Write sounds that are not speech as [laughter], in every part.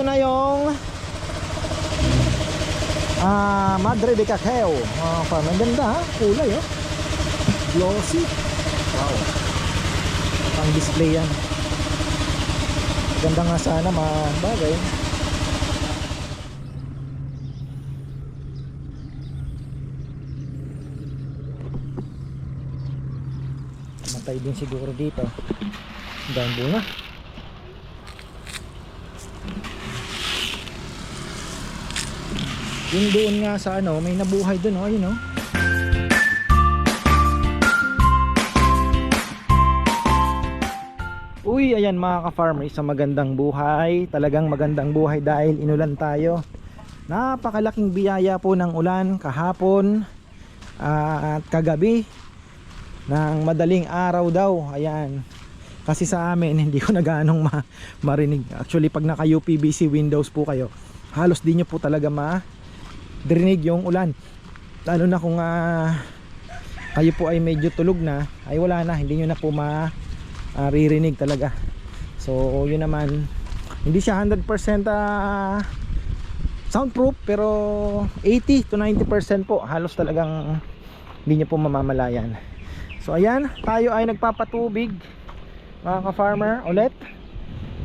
ito na yung ah Madre de Cacao. Ah, farm. Ang ganda ha, kulay oh. Glossy. Wow. Pang display yan. Ganda nga sana mga bagay. Matay din siguro dito. Ang bunga. Yung doon nga sa ano, may nabuhay doon, oh, ayun oh. Uy, ayan mga ka-farmer, isang magandang buhay. Talagang magandang buhay dahil inulan tayo. Napakalaking biyaya po ng ulan kahapon ah, at kagabi ng madaling araw daw. Ayan. Kasi sa amin, [laughs] hindi ko na ganong ma marinig. Actually, pag naka UPVC windows po kayo, halos di nyo po talaga ma dirinig yung ulan. Lalo na kung ah, kayo po ay medyo tulog na, ay wala na, hindi nyo na po ma ah, ririnig talaga. So, yun naman, hindi siya 100% ah, soundproof pero 80 to 90% po halos talagang hindi nyo po mamamalayan. So, ayan, tayo ay nagpapatubig mga ka-farmer ulit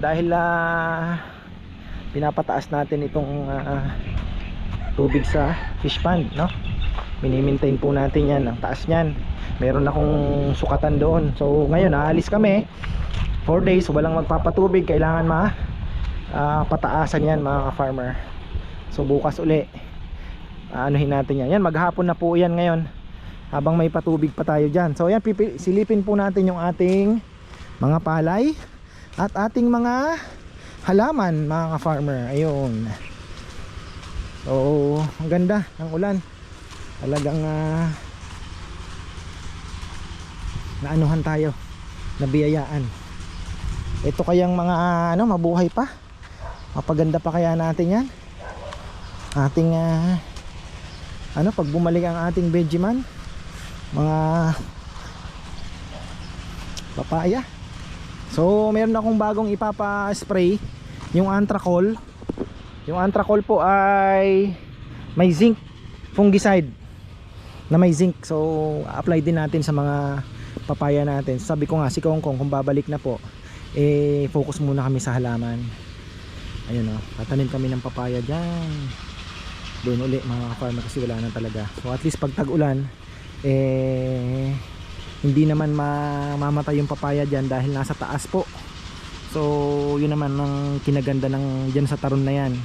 dahil ah, pinapataas natin itong ah, tubig sa fish pond no? Minimaintain po natin yan ang taas nyan meron akong sukatan doon. So ngayon aalis kami. 4 days walang magpapatubig. Kailangan ma ah, pataasan yan mga ka-farmer. So bukas uli anuhin natin yan. Yan maghapon na po yan ngayon habang may patubig pa tayo dyan. So yan silipin po natin yung ating mga palay at ating mga halaman mga ka-farmer. Ayun so ang ganda ng ulan. Talagang uh, naanuhan tayo nabiyayaan. Ito kayang mga ano mabuhay pa. Mapaganda pa kaya natin yan. Ating ah, ano pag bumalik ang ating Vegeman mga papaya. So meron akong bagong ipapa-spray yung anthracol yung anthracol po ay may zinc fungicide na may zinc. So apply din natin sa mga papaya natin. Sabi ko nga si Kong Kong kung babalik na po eh focus muna kami sa halaman. Ayun o tatanim kami ng papaya dyan. Doon uli mga farmer kasi wala na talaga. So at least pag tag-ulan eh hindi naman mamamatay yung papaya dyan dahil nasa taas po so yun naman ang kinaganda ng dyan sa taron na yan.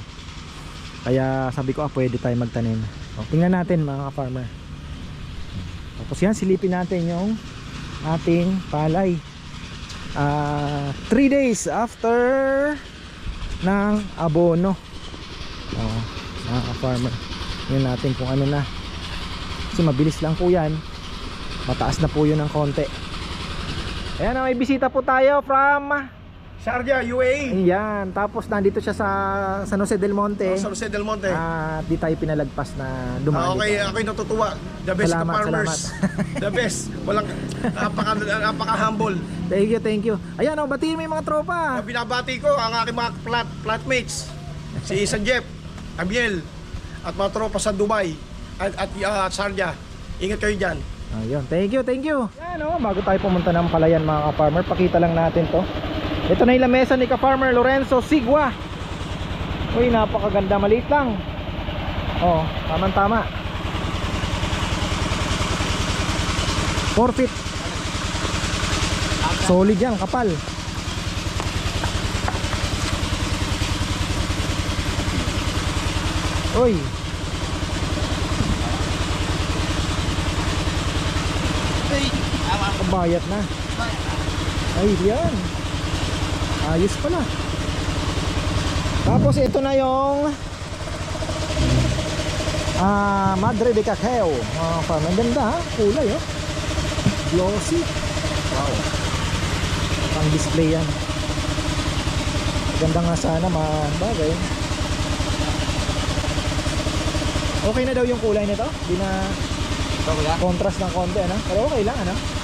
Kaya sabi ko ah pwede tayo magtanim. O, tingnan natin mga farmer tapos yan silipin natin yung ating palay. 3 days after ng abono. Oh, mga farmer yun natin kung ano na. Kasi mabilis lang po yan. Mataas na po yun ng konti. Ayan may bisita po tayo from Sharjah, UAE. Ayan, tapos nandito siya sa San Jose del Monte. Sa Jose del Monte. At di tayo pinalagpas na Ah, dumaan okay, dito. ako'y natutuwa. The best Salamat, ka farmers. [laughs] The best. Walang napaka napaka humble. Thank you, thank you. Ayan, oh, batiin mo yung mga tropa. Binabati ko ang aking mga flat flatmates. Si San Jeff, Amiel, at mga tropa sa Dubai at at uh, Sharjah. Ingat kayo diyan. Ayun, thank you, thank you. Ayan, oh, bago tayo pumunta ng palayan mga ka-farmer, pakita lang natin to. Ito na yung lamesa ni ka-farmer Lorenzo Sigwa. Uy, napakaganda, maliit lang. Oh, tamang tama. 4 feet. Solid yan, kapal. Uy. Kabayat na. Ay, yan. Ayos pala. Tapos ito na yung ah Madre de Cacao. Mga farm. Ang ganda ha. Kulay oh. Glossy. Wow. Pang display yan. Ganda nga sana mga bagay. Okay na daw yung kulay nito. Di na contrast ng konti ano. Pero okay lang ano.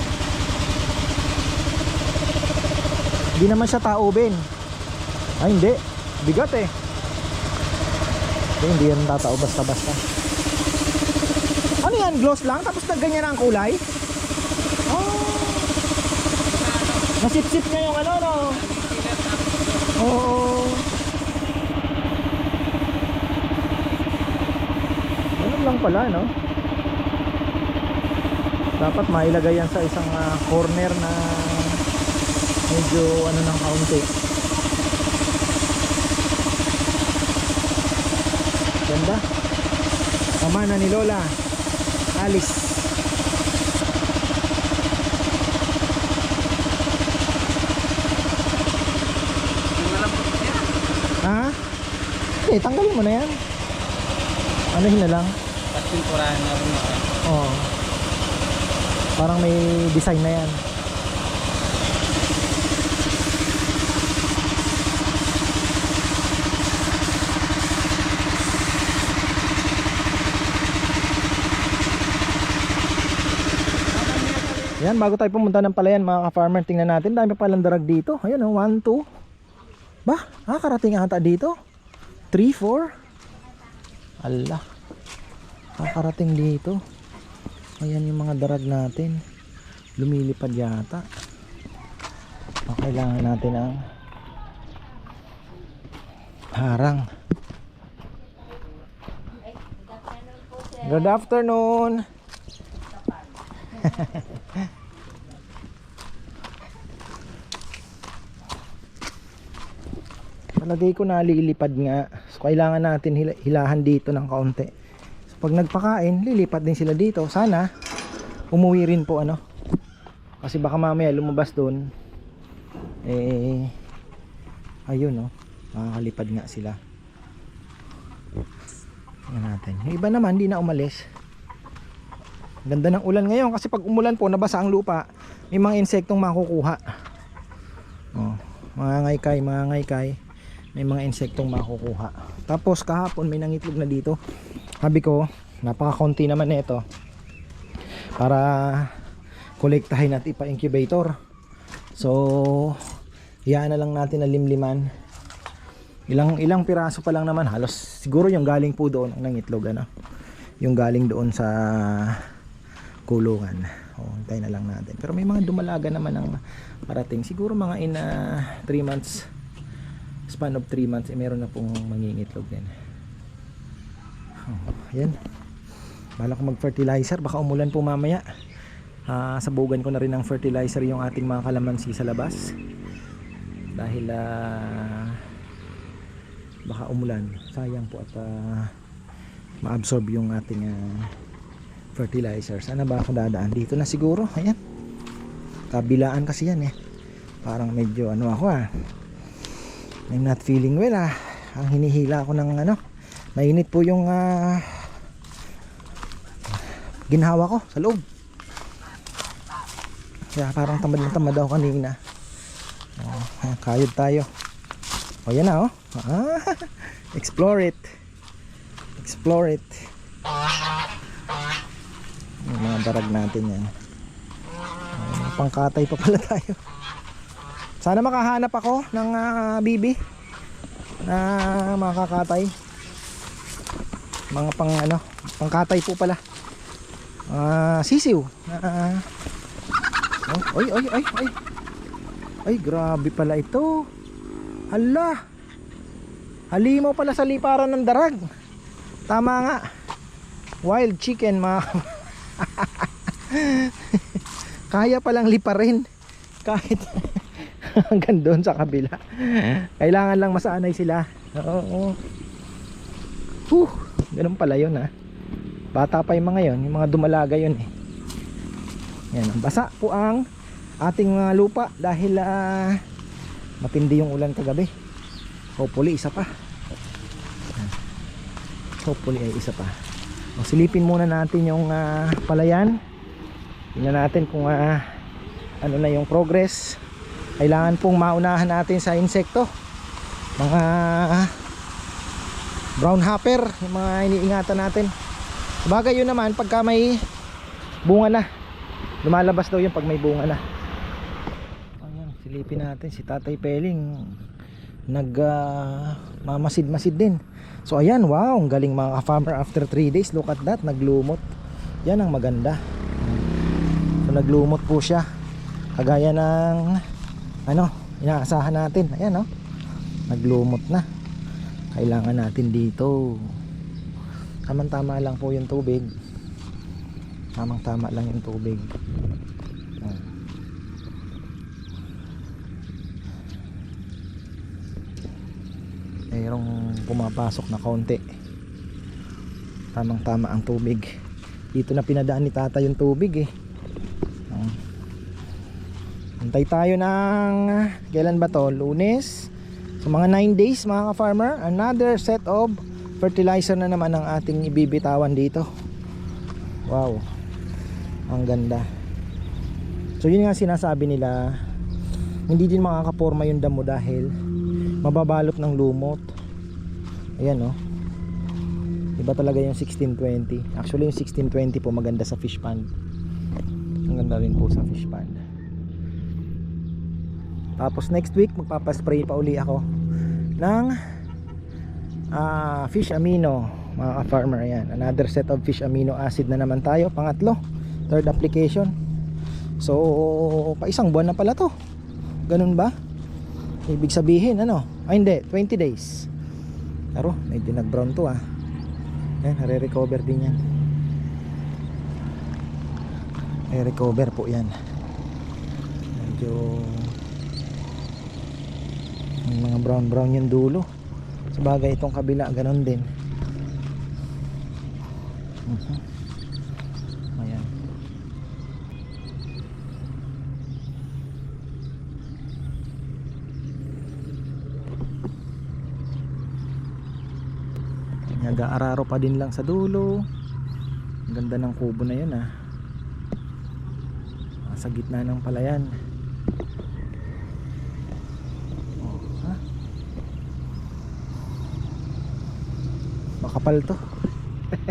Di naman siya taubin. Ay hindi. Bigat eh. Hindi, hindi yan tatao basta-basta. Ano yan? Gloss lang? Tapos na ganyan ang kulay? Oh. Nasip-sip niya yung ano, no? Oo. Ganun lang pala, no? Dapat mailagay yan sa isang ah, corner na medyo ano ng kaunti. Ganda. Pamana ni Lola. Alice. Ha? Eh, tanggalin mo na yan. Anuhin na lang. Pagpinturahan na rin. Oo. Parang may design na yan. Yan, bago tayo pumunta ng palayan mga ka-farmer, tingnan natin, dami palang darag dito. Ayun oh, 1, 2. Ba, ah, karating ata dito. 3, 4. Allah. Kakarating dito. Ayan yung mga darag natin. Lumilipad yata. Ah, Kailangan natin ang harang. Good afternoon. [laughs] Palagay ko nalilipad nga. So kailangan natin hila- hilahan dito ng kaunti. So pag nagpakain, lilipad din sila dito. Sana umuwi rin po ano. Kasi baka mamaya lumabas doon. Eh ayun no. Makakalipad nga sila. Tingnan natin. Yung iba naman hindi na umalis. Ganda ng ulan ngayon kasi pag umulan po nabasa ang lupa, may mga insektong makukuha. Oh, mga ngaykay, mga ngaykay may mga insektong makukuha. Tapos kahapon may nangitlog na dito. Sabi ko napaka-konti naman nito para kolektahin at ipa-incubator. So iyaan na lang natin na limliman. Ilang ilang piraso pa lang naman. Halos siguro yung galing po doon ang nangitlog ano? Yung galing doon sa kulungan. O hintayin na lang natin. Pero may mga dumalaga naman ang parating. Siguro mga in 3 months span of 3 months eh, meron na pong mangingitlog din. Oh, yan bala ko mag fertilizer baka umulan po mamaya. Ah, sabugan ko na rin ng fertilizer yung ating mga kalamansi sa labas. Dahil ah, baka umulan. Sayang po at ah, ma-absorb yung ating ah, fertilizer. Sana ba ako dadaan dito na siguro? Ayan. Kabilaan kasi yan eh. Parang medyo ano ako ah I'm not feeling well ah. Ang hinihila ko ng ano. Mainit po yung ah, ginhawa ko sa loob. Kaya parang tamad na tamad ako kanina. Oh, kayod tayo. O yan na oh. Ah, [laughs] explore it. Explore it. Yung mga darag natin yan. Oh, pangkatay pa pala tayo. Sana makahanap ako ng ah, bibi na makakatay. Mga pang ano, pangkatay po pala. Ah, sisiw. Ah, oh, oy, oy, oy, oy. Ay, grabe pala ito. Hala. Halimaw pala sa liparan ng darag. Tama nga. Wild chicken, mga [laughs] Kaya palang liparin. Kahit [laughs] [laughs] hanggang doon sa kabila. Kailangan lang masanay sila. Oo. Huh, ganun pala yun ha bata pa yung mga yun yung mga dumalaga yun eh. Yan basa po ang ating mga lupa dahil ah, matindi yung ulan kagabi. Hopefully isa pa. Hopefully ay isa pa. O, silipin muna natin yung ah, palayan. Tingnan natin kung ah, ano na yung progress kailangan pong maunahan natin sa insekto mga brown hopper yung mga iniingatan natin bagay yun naman pagka may bunga na lumalabas daw yun pag may bunga na ayan silipin natin si tatay Peling nag ah, mamasid-masid din. So ayan, wow, ang galing mga farmer after 3 days. Look at that, naglumot. Yan ang maganda. So naglumot po siya. Kagaya ng ano, inaasahan natin. Ayan oh. Naglumot na. Kailangan natin dito. Tamang-tama lang po yung tubig. Tamang-tama lang yung tubig. Ayan. mayroong pumapasok na konti tamang tama ang tubig dito na pinadaan ni tata yung tubig eh. Antay tayo ng kailan ba to? Lunes? So mga 9 days mga ka-farmer another set of fertilizer na naman ang ating ibibitawan dito. Wow. Ang ganda. So yun nga sinasabi nila hindi din makakaporma yung damo dahil mababalot ng lumot. Ayan oh. Iba talaga yung 1620 actually yung 1620 po maganda sa fish pond. Ang ganda rin po sa fish pond tapos next week magpapaspray pa uli ako ng ah, fish amino mga farmer ayan another set of fish amino acid na naman tayo pangatlo third application so pa isang buwan na pala to ganun ba Ibig sabihin ano? Ay hindi, 20 days. Pero medyo nag-brown to ah. Yan, re-recover din yan. Re-recover po yan. Medyo may mga brown brown yung dulo. Sa bagay itong kabila, ganun din. Mhm. Ayan. Nag-aararo pa din lang sa dulo. Ganda ng kubo na ah. Ah, Sa gitna ng palayan. Oh, ha? Makapal to.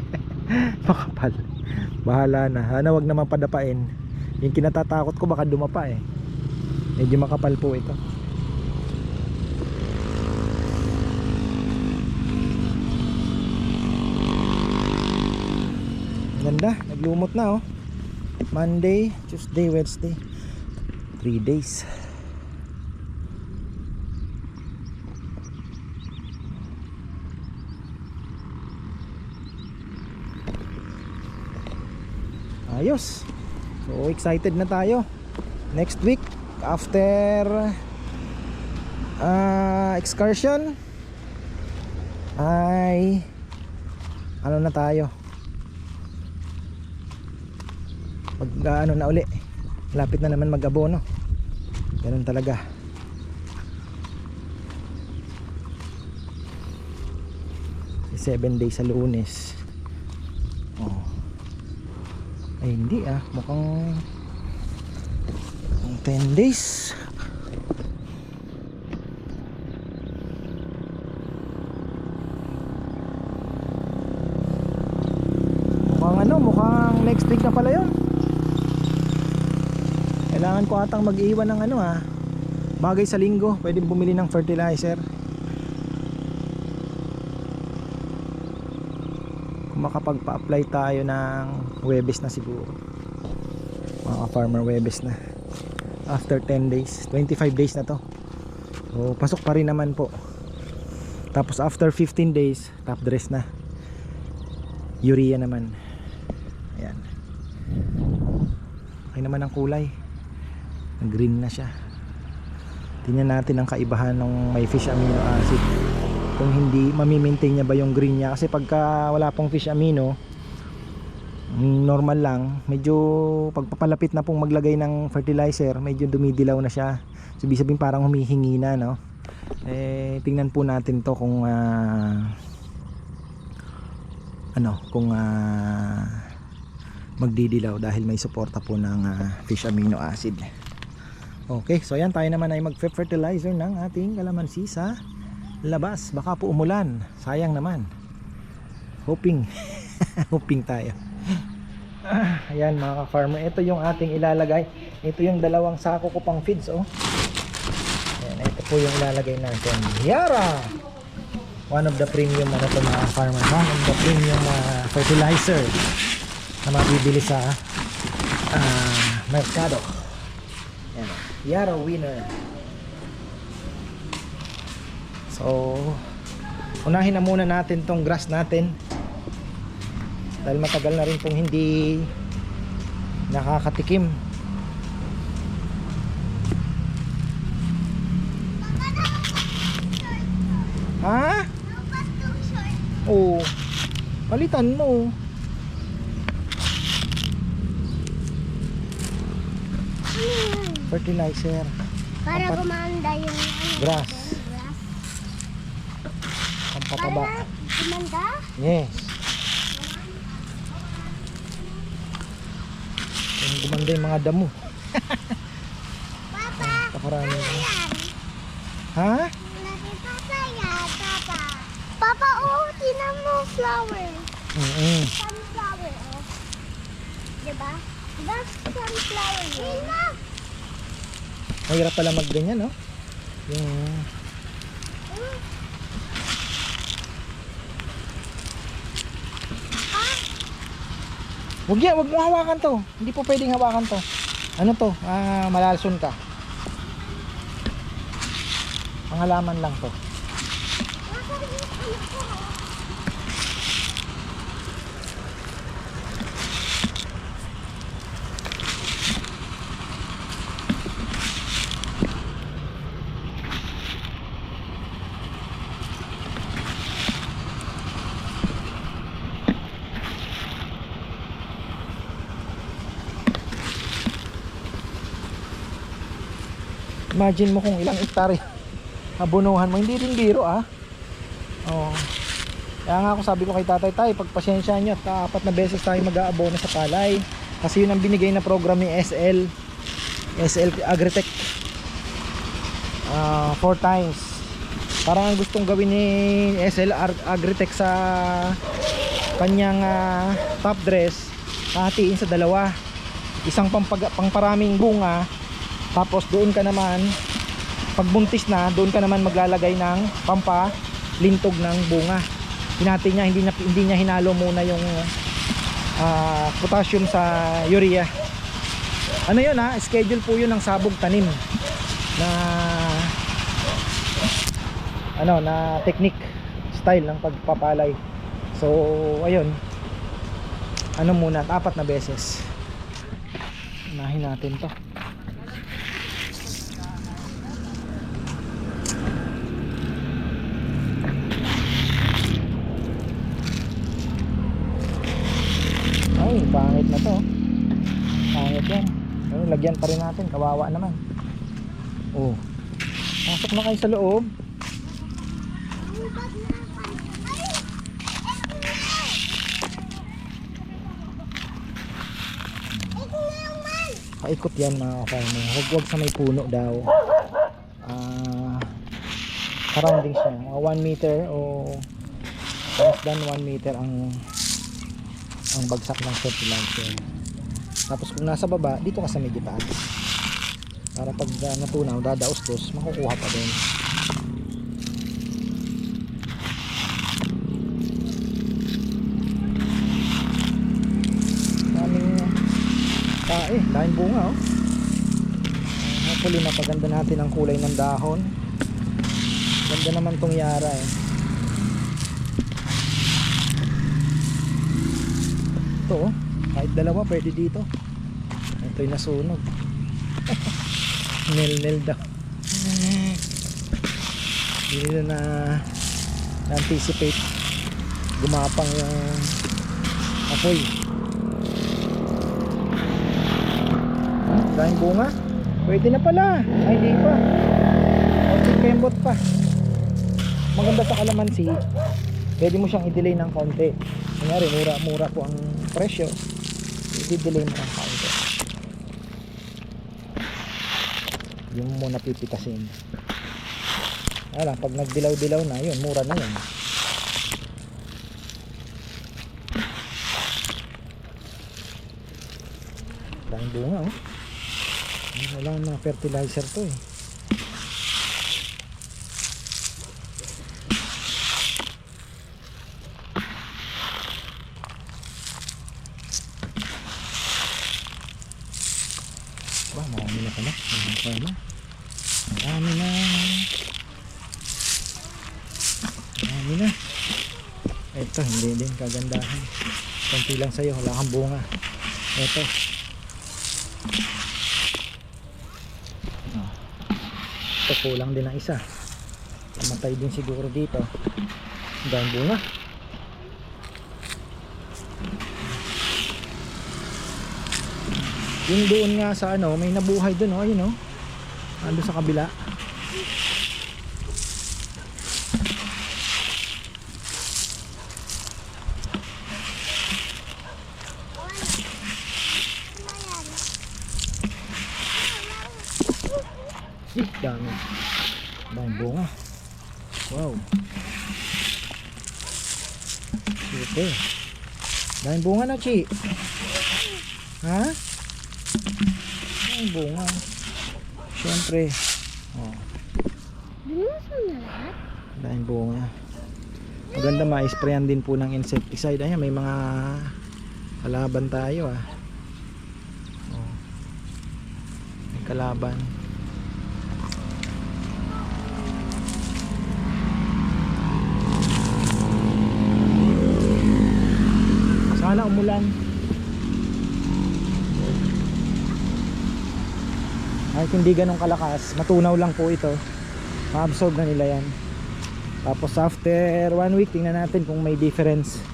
[laughs] Makapal. Bahala na. Sana wag naman padapain. Yung kinatatakot ko baka dumapa eh. Medyo makapal po ito. Ganda, naglumot na oh. Monday, Tuesday, Wednesday. 3 days. Ayos. So excited na tayo. Next week after ah, excursion ay ano na tayo? Pag ano na uli. Lapit na naman mag-abono ganun talaga. Seven days sa lunes oh. Ay hindi ah. Mukhang mukhang 10 days. Mukhang ano mukhang next week na pala yun. Kailangan ko atang mag-iwan ng ano ah bagay sa linggo. Pwede bumili ng fertilizer makapagpa-apply tayo ng Webes na siguro. Mga farmer Webes na. After 10 days 25 days na to. So pasok pa rin naman po. Tapos after 15 days top dress na. Urea naman. Ayan. Ay naman ang kulay. Green na siya. Tingnan natin ang kaibahan ng may fish amino acid kung hindi mamimaintain niya ba yung green niya? Kasi pagka wala pong fish amino mm, normal lang. Medyo pagpapalapit na pong maglagay ng fertilizer medyo dumidilaw na siya. So ibig sabihin parang humihingi na no? Eh tingnan po natin to kung ah, ano kung ah, magdidilaw dahil may suporta po ng ah, fish amino acid. Okay so yan tayo naman ay mag fertilizer ng ating kalamansi sa labas baka po umulan sayang naman hoping [laughs] hoping tayo Ah, ayan mga ka-farmer ito yung ating ilalagay ito yung dalawang sako ko pang feeds oh ayan ito po yung ilalagay natin. Yara! One of the premium ano to mga farmer. One of the premium uh, fertilizer na mabibili sa ah, merkado. Yan. o. Yara winner. So, unahin na muna natin tong grass natin. Dahil matagal na rin pong hindi nakakatikim. Ha? Oo. Palitan mo. Fertilizer. Para gumanda yung ano. Grass. Gumanda? Yes. Yung gumanda yung mga damo. Papa, [laughs] Pakarami. yan. Ha? Papa yan, papa. Papa, oh, tinan mo flower. Mm Sunflower, oh. Diba? Diba sunflower yun? Mahirap pala magganyan, no? Yung... Wag yan, wag mo hawakan to. Hindi po pwedeng hawakan to. Ano to? Ah, malalson ka. Pangalaman lang to. Imagine mo kung ilang hektarya abunuhan mo. Hindi rin biro ah. Oo. Kaya nga ako sabi ko kay tatay tay, pagpasensya nyo at apat na beses tayo mag-aabono sa palay. Kasi yun ang binigay na program ni SL. SL Agritech. Ah, four times. Parang ang gustong gawin ni SL Agritech sa kanyang ah, top dress, hatiin sa dalawa. Isang pampag- pangparaming bunga, tapos doon ka naman pag buntis na, doon ka naman maglalagay ng pampa lintog ng bunga. Hinati niya, hindi niya hindi niya hinalo muna yung ah, potassium sa urea. Ano 'yun ha? Schedule po 'yun ng sabog tanim na ano na technique style ng pagpapalay. So, ayun. Ano muna, apat na beses. Unahin natin 'to. Ay, pangit na to. Pangit yan. Lagyan pa rin natin. Kawawa naman. Oh. Pasok na kayo sa loob. Paikot yan mga farmer. Huwag huwag sa may puno daw. Ah, surrounding siya. Mga 1 meter o less than 1 meter ang ang bagsak ng fertilizer. Tapos kung nasa baba, dito ka sa medyo taas. Para pag uh, natunaw, dadaos-dos, makukuha pa din. Daming uh, tae, daming bunga oh. Hopefully mapaganda natin ang kulay ng dahon. Ganda naman tong yara eh. Ito oh, kahit dalawa pwede dito. Ito'y nasunog. [laughs] Nil-nil daw. Hindi nila na anticipate gumapang yung apoy. Daming bunga. Pwede na pala. Ay, hindi pa. Konting kembot pa. Maganda sa kalamansi. Pwede mo siyang i-delay ng konti. Kunyari, mura-mura po ang presyo. I-delay mo ng konti. Yung muna pipitasin. Wala, pag nagdilaw-dilaw na, yun, mura na yun. Daming bunga, oh. Wala mga fertilizer to eh. Dami na. Ito, hindi din kagandahan. Konti lang sa'yo, wala kang bunga. Ito. Oh. Ito, kulang din ang isa. Matay din siguro dito. Daming bunga. Yung doon nga sa ano, may nabuhay doon, oh, ayun oh. Ando sa kabila. Ih, dami. Dami bunga. Wow. Super. Dami bunga na, Chi. Ha? Dami bunga. Siyempre. Oh, dami bunga. Maganda ma-sprayan din po ng insecticide. Ayan, may mga kalaban tayo ah. Oh. May kalaban. Sana umulan. Kahit hindi ganun kalakas, matunaw lang po ito. Ma-absorb na nila yan. Tapos after one week, tingnan natin kung may difference.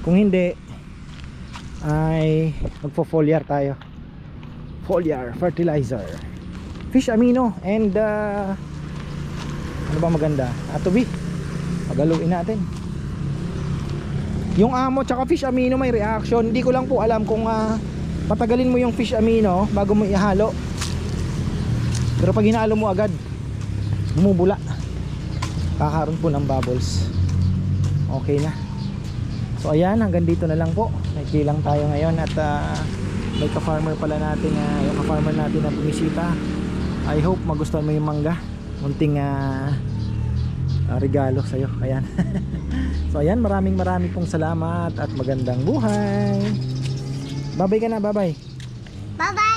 Kung hindi, ay magpo-foliar tayo. Foliar fertilizer. Fish amino and uh, ano ba maganda? Atobi. Pagaluin natin. Yung amo tsaka fish amino may reaction. Hindi ko lang po alam kung ah, patagalin mo yung fish amino bago mo ihalo. Pero pag hinalo mo agad, bumubula. Kakaroon po ng bubbles. Okay na. So ayan, hanggang dito na lang po. Nagkilang tayo ngayon at ah, may ka-farmer pala natin, ah, yung ka-farmer natin na bumisita. I hope magustuhan mo yung mangga. Munting ah, ah, regalo sa'yo. Ayan. [laughs] so ayan, maraming maraming pong salamat at magandang buhay. Babay ka na, babay. Bye-bye.